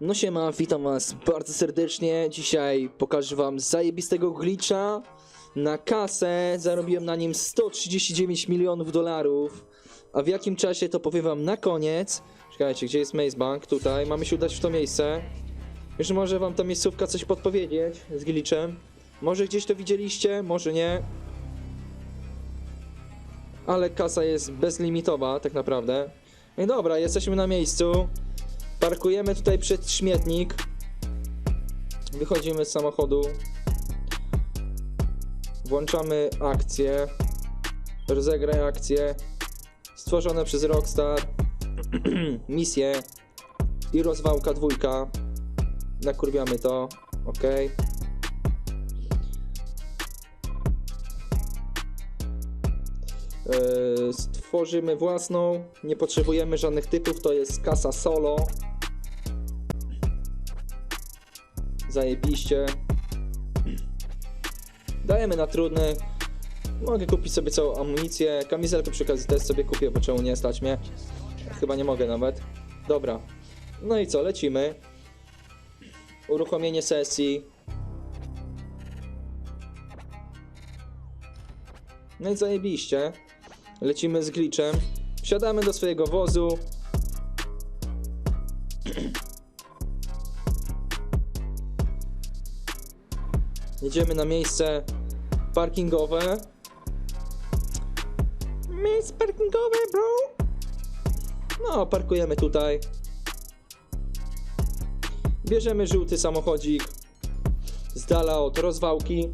No siema, witam was bardzo serdecznie. Dzisiaj pokażę wam zajebistego glitcha. Na kasę zarobiłem na nim 139 milionów dolarów. A w jakim czasie to powiem wam na koniec. Czekajcie, gdzie jest Maze Bank? Tutaj, mamy się udać w to miejsce. Już może wam ta miejscówka coś podpowiedzieć z glitchem. Może gdzieś to widzieliście, może nie. Ale kasa jest bezlimitowa tak naprawdę. No i dobra, jesteśmy na miejscu. Parkujemy tutaj przed śmietnik. Wychodzimy z samochodu. Włączamy akcję. Rozegraj akcję. Stworzone przez Rockstar. Misję. I rozwałka dwójka. Nakurwiamy to. Ok. Yy, stworzymy własną. Nie potrzebujemy żadnych typów. To jest kasa solo. Zajebiście. Dajemy na trudny. Mogę kupić sobie całą amunicję. Kamizelkę przy okazji też sobie kupię, bo czemu nie stać mnie. Chyba nie mogę nawet. Dobra. No i co, lecimy. Uruchomienie sesji. No i zajebiście. Lecimy z glitchem. Wsiadamy do swojego wozu. Jedziemy na miejsce parkingowe. Miejsce parkingowe, bro! No, parkujemy tutaj. Bierzemy żółty samochodzik z dala od rozwałki,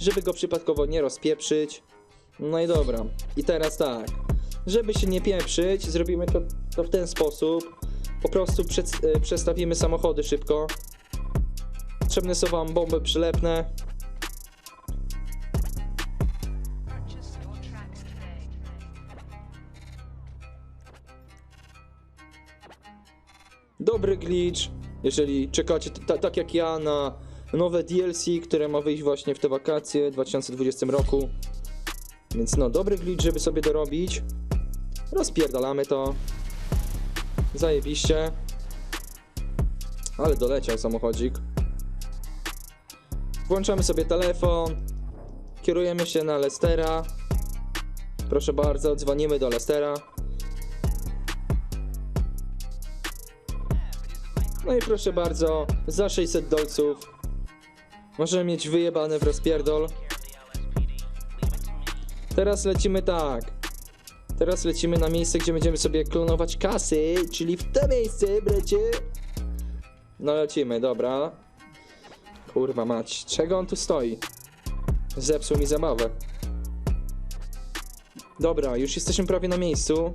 żeby go przypadkowo nie rozpieprzyć. No i dobra. I teraz tak. Żeby się nie pieprzyć, zrobimy to, to w ten sposób. Po prostu przed, e, przestawimy samochody szybko. Potrzebne są wam bomby przylepne. Dobry glitch. Jeżeli czekacie tak jak ja na nowe DLC, które ma wyjść właśnie w te wakacje w 2020 roku. Więc no, dobry glitch, żeby sobie dorobić. Rozpierdalamy to. Zajebiście. Ale doleciał samochodzik. Włączamy sobie telefon. Kierujemy się na Lestera. Proszę bardzo, dzwonimy do Lestera. No i proszę bardzo, za 600 dolców możemy mieć wyjebane w rozpierdol. Teraz lecimy tak. Teraz lecimy na miejsce, gdzie będziemy sobie klonować kasy, czyli w to miejsce, bracie. No lecimy, dobra. Kurwa mać, czego on tu stoi? Zepsuł mi zabawę. Dobra, już jesteśmy prawie na miejscu.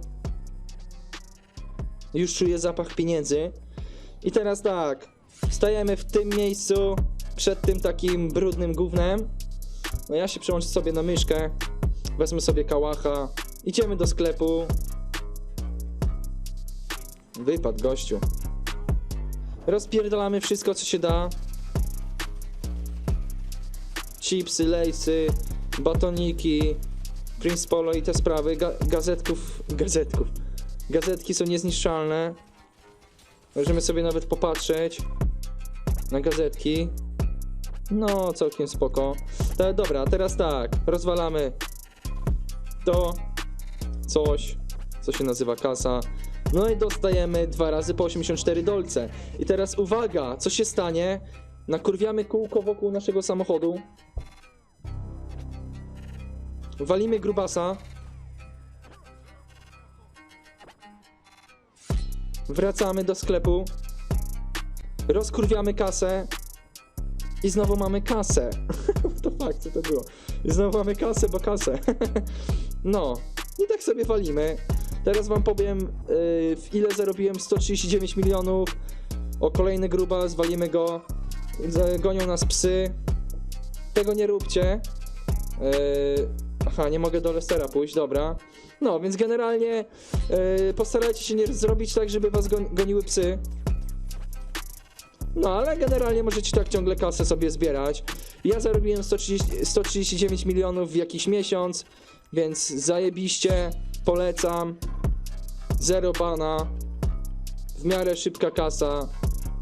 Już czuję zapach pieniędzy. I teraz tak, stajemy w tym miejscu, przed tym takim brudnym gównem. No ja się przełączę sobie na myszkę, wezmę sobie kałacha, idziemy do sklepu. Wypad gościu. Rozpierdalamy wszystko co się da. Chipsy, lejsy, batoniki, Prince Polo i te sprawy. Ga gazetków, gazetków. Gazetki są niezniszczalne. Możemy sobie nawet popatrzeć na gazetki. No, całkiem spoko. Dobra, teraz tak, rozwalamy to coś, co się nazywa kasa. No i dostajemy dwa razy po 84 dolce. I teraz uwaga, co się stanie? Nakurwiamy kółko wokół naszego samochodu. Walimy grubasa. Wracamy do sklepu. Rozkurwiamy kasę. I znowu mamy kasę. to fakt, co to było? I znowu mamy kasę, bo kasę. no. I tak sobie walimy. Teraz wam powiem, yy, w ile zarobiłem 139 milionów. O kolejny gruba, zwalimy go. Gonią nas psy. Tego nie róbcie. Yy, aha, nie mogę do Lestera pójść, dobra. No, więc generalnie yy, postarajcie się nie zrobić tak, żeby was gon- goniły psy. No, ale generalnie możecie tak ciągle kasę sobie zbierać. Ja zarobiłem 130, 139 milionów w jakiś miesiąc, więc zajebiście, polecam. Zero bana, w miarę szybka kasa.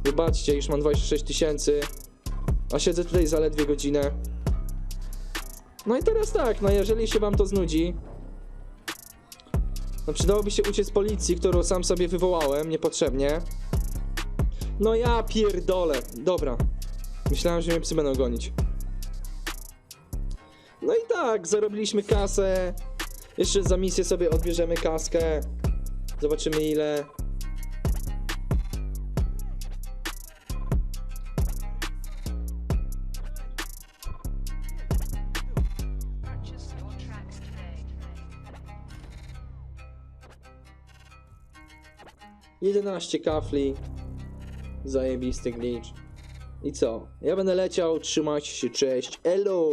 Wybaczcie, już mam 26 tysięcy, a siedzę tutaj zaledwie godzinę. No i teraz tak, no jeżeli się wam to znudzi, no przydałoby się uciec z policji, którą sam sobie wywołałem niepotrzebnie. No ja pierdolę. Dobra. Myślałem, że mnie psy będą gonić. No i tak, zarobiliśmy kasę. Jeszcze za misję sobie odbierzemy kaskę. Zobaczymy ile. 11 kafli. Zajebisty glitch. I co? Ja będę leciał, trzymajcie się, cześć, elo!